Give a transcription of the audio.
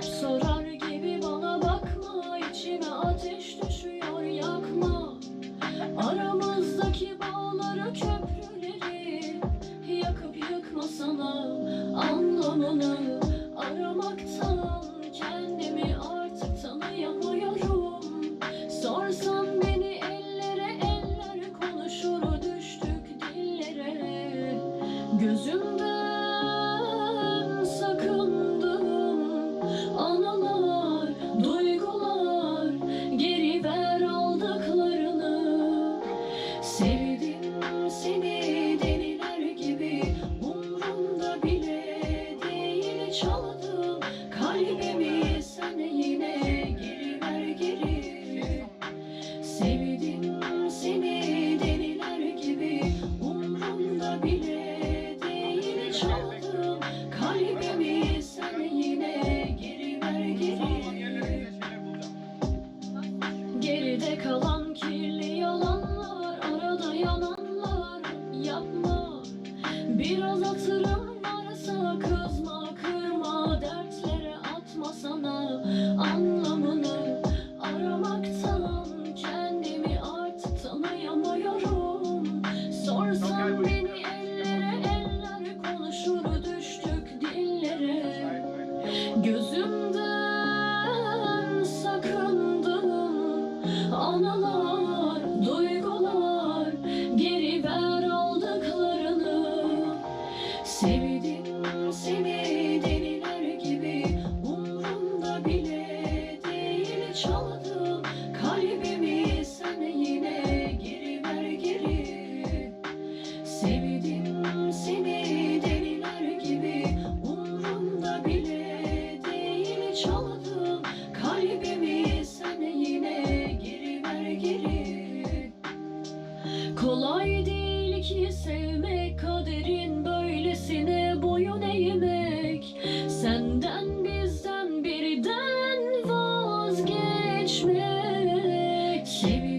Sor sorar gibi bana bakma içime ateş düşüyor yakma. Aramızdaki bağları köprüleri Yakıp yıkma sana anlamını Aramaktan kendimi artık tanıyamam. Gözümden sakındığım anılar, duygular Geri ver aldıklarını. Sevdim seni deliler gibi Umrumda bile değil. Çalış She